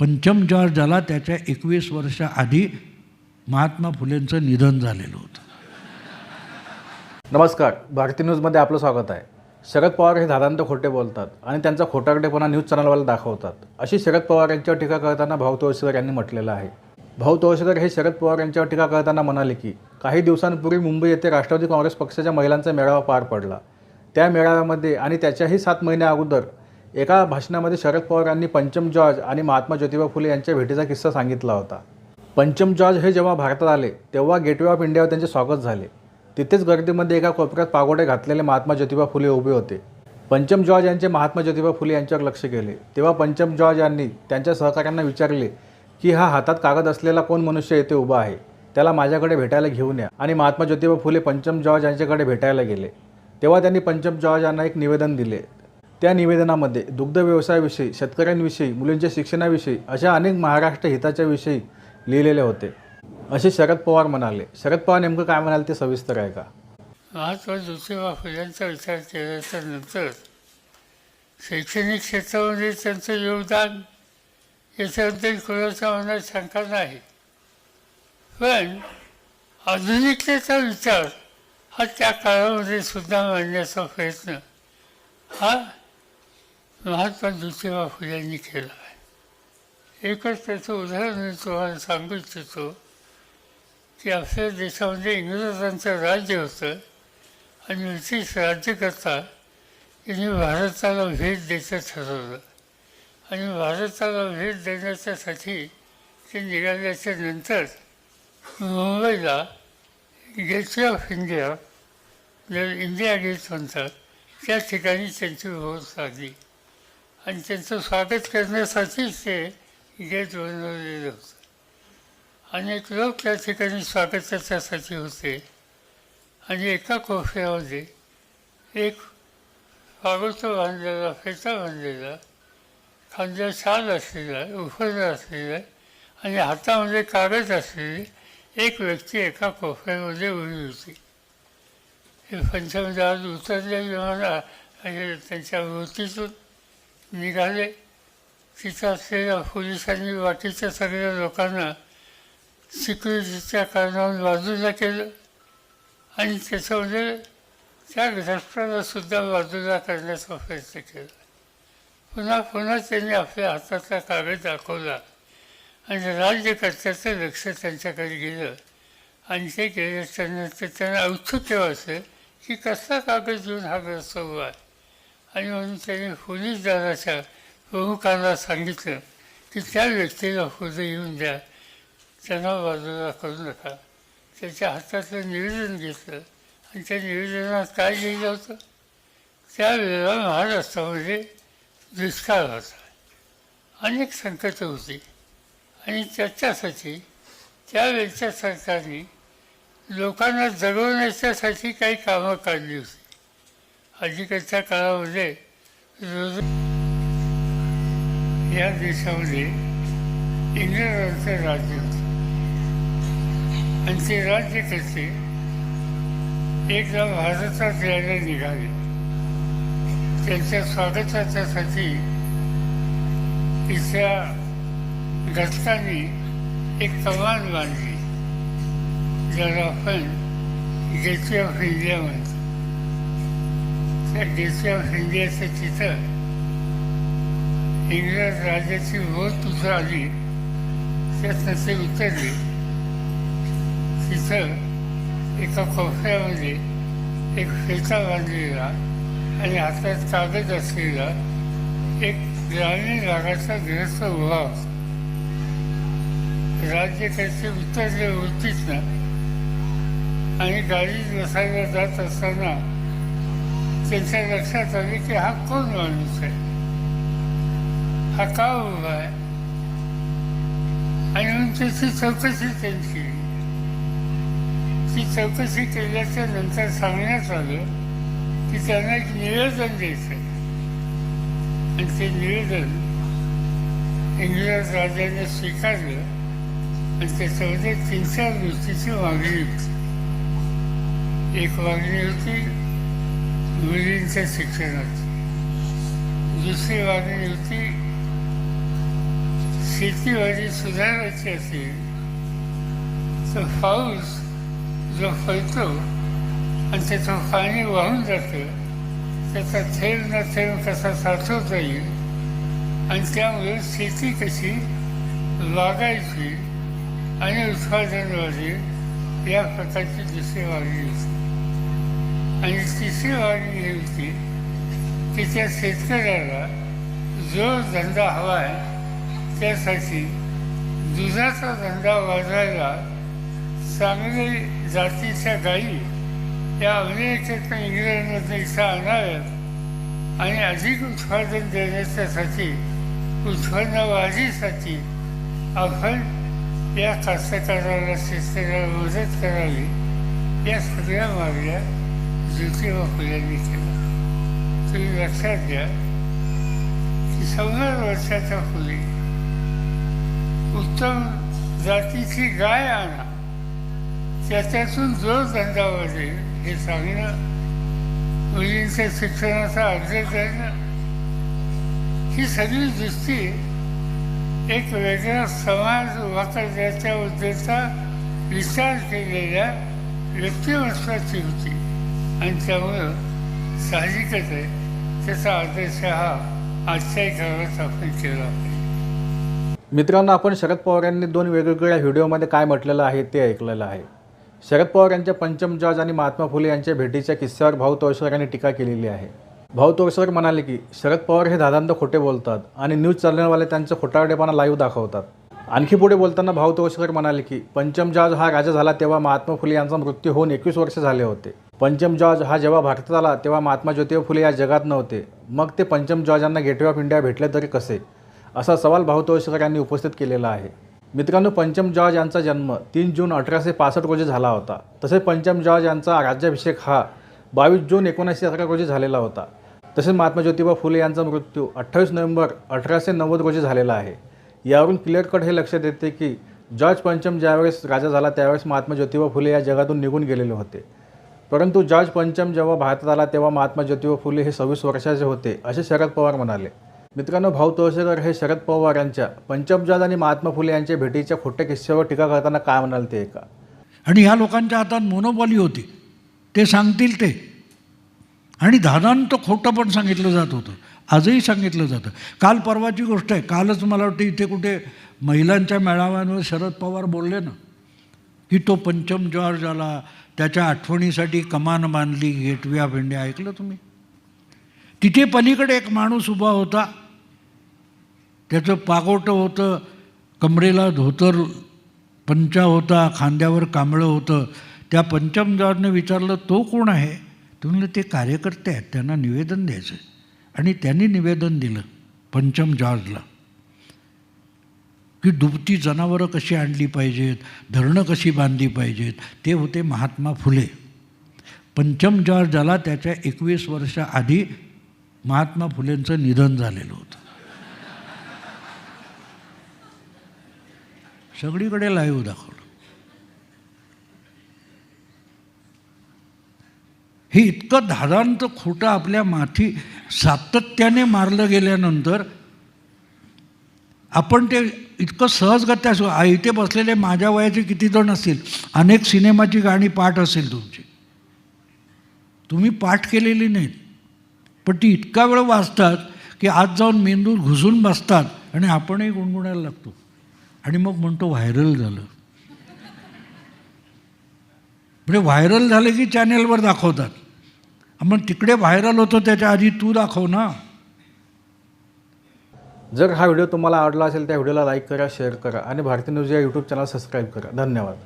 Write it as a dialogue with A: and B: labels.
A: पंचम George त्याच्या एकवीस वर्षाआधी महात्मा फुलेंचं निधन झालेलं होतं.
B: नमस्कार भारती न्यूजमध्ये आपलं स्वागत आहे. शरद पवार हे धादांत खोटे बोलतात आणि त्यांचा खोटारडेपणा न्यूज चॅनलवाला दाखवतात. अशी शरद पवार यांच्यावर टीका करताना भाऊ तोळशीकर यांनी म्हटलेलं आहे. भाऊ तोळशीकर हे शरद पवार यांच्यावर टीका करताना म्हणाले की काही दिवसांपूर्वी मुंबई येथे राष्ट्रवादी काँग्रेस पक्षाच्या महिलांचा मेळावा पार पडला. त्या मेळाव्यामध्ये आणि त्याच्याही सात महिन्या अगोदर एका भाषणामध्ये शरद पवार यांनी पंचम जॉर्ज आणि महात्मा ज्योतिबा फुले यांच्या भेटीचा किस्सा सांगितला होता. पंचम जॉर्ज हे जेव्हा भारतात आले तेव्हा गेटवे ऑफ इंडियावर त्यांचे स्वागत झाले. तिथेच गर्दीमध्ये एका कोपऱ्यात पागोडे घातलेले महात्मा ज्योतिबा फुले उभे होते. पंचम जॉर्ज यांचे महात्मा ज्योतिबा फुले यांच्यावर लक्ष केले. तेव्हा पंचम जॉर्ज यांनी त्यांच्या सहकाऱ्यांना विचारले की हा हातात कागद असलेला कोण मनुष्य येथे उभा आहे? त्याला माझ्याकडे भेटायला घेऊन या. आणि महात्मा ज्योतिबा फुले पंचम जॉर्ज यांच्याकडे भेटायला गेले. तेव्हा त्यांनी पंचम जॉर्ज यांना एक निवेदन दिले. त्या निवेदनामध्ये दुग्ध व्यवसायाविषयी शेतकऱ्यांविषयी मुलींच्या शिक्षणाविषयी अशा अनेक महाराष्ट्र हिताच्या विषयी लिहिलेले होते. असे शरद पवार म्हणाले शरद पवार नेमकं काय म्हणाले ते सविस्तर आहे का?
C: महात्मा ज्योतिबा फुल्यांचा विचार केल्याच्यानंतर शैक्षणिक क्षेत्रामध्ये त्यांचं योगदान याच्याबद्दल कोणाच्या मनात शंका नाही. पण आधुनिकतेचा विचार हा त्या काळामध्ये सुद्धा मांडण्याचा प्रयत्न हा महात्मा ज्योतिबा फुल्यांनी केला आहे एकच त्याचं उदाहरण मी तुम्हाला सांगू इच्छितो की आपल्या देशामध्ये इंग्रजांचं राज्य होतं आणि ब्रिटिश राज्यकर्ता यांनी भारताला भेट द्यायचं ठरवलं आणि भारताला भेट देण्याच्यासाठी ते निघाल्याच्या नंतर मुंबईला गेटवे ऑफ इंडिया जर इंडिया गेट म्हणतात त्या ठिकाणी त्यांची हो ओळख लागली आणि त्यांचं स्वागत करण्यासाठीच ते गेट बनवलेलं होतं. अनेक लोक त्या ठिकाणी स्वागत स्वागताच्यासाठी होते. आणि एका कोफ्यामध्ये एक स्वागत बांधलेला फेटा बांधलेला खांद्या शाल असलेला उफरला असलेला आणि हातामध्ये कागद असलेली एक व्यक्ती एका कोफ्यामध्ये उभी होती. हे पंचमदास आज जेव्हा मला त्यांच्या वृत्तीतून निघाले. तिथं असलेल्या पोलिसांनी बाकीच्या सगळ्या लोकांना सिक्युरिटीच्या कारणावर बाजूला केलं आणि त्याच्यामध्ये त्या घटनाला सुद्धा बाजूला करण्याचा प्रयत्न केला. पुन्हा पुन्हा त्यांनी आपल्या हातातला कागद दाखवला आणि राज्यकर्त्याचं लक्ष त्यांच्याकडे गेलं. आणि ते गेल्याच्यानंतर त्यांना औत्सुक्य वाटलं की कसला कागद घेऊन हा ग्रस्त उभा आहे. आणि म्हणून त्यांनी पोलीस प्रमुखांना सांगितलं की त्या व्यक्तीला फुलं येऊन द्या. त्यांना बाजूला करू नका. त्याच्या हातातलं निवेदन घेतलं. आणि त्या निवेदनात काय लिहिलं होतं? त्यावेळेला महाराष्ट्रामध्ये दुष्काळ होता. अनेक संकटं होती. आणि त्याच्यासाठी त्यावेळच्या सरकारने लोकांना जगवण्याच्यासाठी काही कामं काढली होती. अलीकडच्या काळामध्ये या देशामध्ये इंग्रजांचं राज्य होतं. आणि ते राज्य कसे? एकदा भारतात यायला निघाले. त्यांच्या स्वागताच्यासाठी तिथल्या घटकांनी एक कमान बांधली ज्याला आपण गेटवे ऑफ इंडिया म्हणतो. त्या देशा ऑफ तिथं इंग्रज राजाची बोट तिथं आली त्यात ते उतरले. तिथं एका कोपऱ्यामध्ये एक फेटा बांधलेला आणि हातात कागद असलेला एक ग्रामीण भागाचा ग्रस्त उभा होता. त्याचे उतरले होतीच ना. आणि गाडीत बसायला जात असताना त्यांच्या लक्षात आले की हा कोण माणूस आहे हा का उभा आहे आणि मग त्याची चौकशी त्यांची केली. ती चौकशी केल्याच्यानंतर सांगण्यात आलं की त्यांना एक निवेदन द्यायचं आहे. आणि ते निवेदन इंग्रज राजाने स्वीकारलं आणि त्याच्यामध्ये तीन चार गोष्टीची मागणी होती एक मागणी होती मुलींच्या शिक्षणाची दुसरी मागणी होती शेतीवाडी सुधारायची असेल तर पाऊस जो पडतो आणि त्याचं पाणी वाहून जातं त्याचा थेंब न थेंब कसा साठवता येईल? आणि त्यामुळे शेती कशी वागायची आणि उत्पादन वाढेल या प्रकारची दुसरी वाढली होती. आणि तिसरी मागणी ही होती की त्या शेतकऱ्याला जो धंदा हवा आहे त्यासाठी दुधाचा धंदा वाढवायला चांगली जातीच्या गायी या अमेरिकेतून इंग्लंडमधून इथं आणाव्यात आणि अधिक उत्पादन देण्याच्यासाठी उत्पन्न वाढीसाठी आपण या कास्तकाराला शेतकऱ्याला मदत करावी या सगळ्या मागण्या ज्योतिबा फुल्यांनी केला तुम्ही लक्षात घ्या की शंभर वर्षाच्या पूर्वी उत्तम जातीची गाय आणा त्याच्यातून जो धंदा वाढेल हे सांगणं मुलींच्या शिक्षणाचा अर्ज करणं ही सगळी दृष्टी एक वेगळा समाज उभा करण्याच्या उद्देशा विचार केलेल्या व्यक्तिमत्वाची होती आणि त्यामुळं साहजिकच आहे. त्याचा आदर्श हा आजच्याही काळात आपण केला
B: मित्रांनो आपण शरद पवार यांनी दोन वेगवेगळ्या व्हिडिओमध्ये काय म्हटलेलं आहे ते ऐकलेलं आहे. शरद पवार यांच्या पंचम जॉर्ज आणि महात्मा फुले यांच्या भेटीच्या किस्स्यावर भाऊ तोळसर यांनी टीका केलेली आहे. भाऊ तोळसर म्हणाले की शरद पवार हे दादांत खोटे बोलतात आणि न्यूज चॅनलवाले त्यांचं खोटारडेपणा लाईव्ह दाखवतात. आणखी पुढे बोलताना भाऊ तोळसकर म्हणाले की पंचम जॉर्ज हा राजा झाला तेव्हा महात्मा फुले यांचा मृत्यू होऊन एकवीस वर्ष झाले होते. पंचम जॉर्ज हा जेव्हा भारतात आला तेव्हा महात्मा ज्योतिबा फुले या जगात नव्हते. मग ते पंचम जॉर्जांना गेटवे ऑफ इंडिया भेटले तरी कसे? असा सवाल भाऊ तोळसकर यांनी उपस्थित केलेला आहे. मित्रांनो पंचम जॉर्ज यांचा जन्म तीन जून अठराशे पासष्ट रोजी झाला होता. तसेच पंचम जॉर्ज यांचा राज्याभिषेक हा बावीस जून एकोणीसशे अकरा रोजी झालेला होता. तसेच महात्मा ज्योतिबा फुले यांचा मृत्यू अठ्ठावीस नोव्हेंबर अठराशे नव्वद रोजी झालेला आहे. यावरून क्लिअर कट हे लक्षात येते की जॉर्ज पंचम ज्यावेळेस राजा झाला त्यावेळेस महात्मा ज्योतिबा फुले या जगातून निघून गेलेले होते. परंतु जॉर्ज पंचम जेव्हा भारतात आला तेव्हा महात्मा ज्योतिबा फुले हे सव्वीस वर्षाचे होते असे शरद पवार म्हणाले. मित्रांनो भाऊ तोळसेकर हे शरद पवार यांच्या पंचमजाद आणि महात्मा फुले यांच्या भेटीच्या खोट्या किस्स्यावर टीका करताना काय म्हणाल ते एका
A: आणि ह्या लोकांच्या हातात मोनोपॉली होती. ते सांगतील ते. आणि दादांत खोटं पण सांगितलं जात होतं. आजही सांगितलं जातं. काल परवाची गोष्ट आहे. कालच मला वाटतं इथे कुठे महिलांच्या मेळाव्यांवर शरद पवार बोलले ना की तो पंचम जॉर्ज आला त्याच्या आठवणीसाठी कमान बांधली गेटवे ऑफ इंडिया ऐकलं तुम्ही? तिथे पलीकडे एक माणूस उभा होता. त्याचं पागोटं होतं कमरेला धोतर पंचा होता खांद्यावर कांबळं होतं. त्या पंचम जॉर्जने विचारलं तो कोण आहे? तुम्हाला ते कार्यकर्ते आहेत त्यांना निवेदन द्यायचं आणि त्यांनी निवेदन दिलं पंचम जॉर्जला की दुभती जनावरं कशी आणली पाहिजेत धरणं कशी बांधली पाहिजेत ते होते महात्मा फुले. पंचम जॉर्जाला त्याच्या एकवीस वर्षाआधी महात्मा फुलेंचं निधन झालेलं होतं. सगळीकडे लाईव्ह दाखवलं. हे इतकं धादांत खोटं आपल्या माथी सातत्याने मारलं गेल्यानंतर आपण ते इतकं सहजगत्या सु- इथे बसलेले माझ्या वयाचे किती जण असतील? अनेक सिनेमाची गाणी पाठ असेल तुमची. तुम्ही पाठ केलेली नाहीत. पण ती इतका वेळ वाचतात की आज जाऊन मेंदूत घुसून बसतात आणि आपणही गुणगुणायला लागतो. आणि मग म्हणतो व्हायरल झालं. म्हणजे व्हायरल झालं की चॅनेलवर दाखवतात. मग तिकडे व्हायरल होतो त्याच्या आधी तू दाखव ना.
B: जर हा व्हिडिओ तुम्हाला आवडला असेल त्या व्हिडिओला लाईक करा शेअर करा आणि भारतीय न्यूज या यूट्यूब चॅनल सबस्क्राईब करा. धन्यवाद.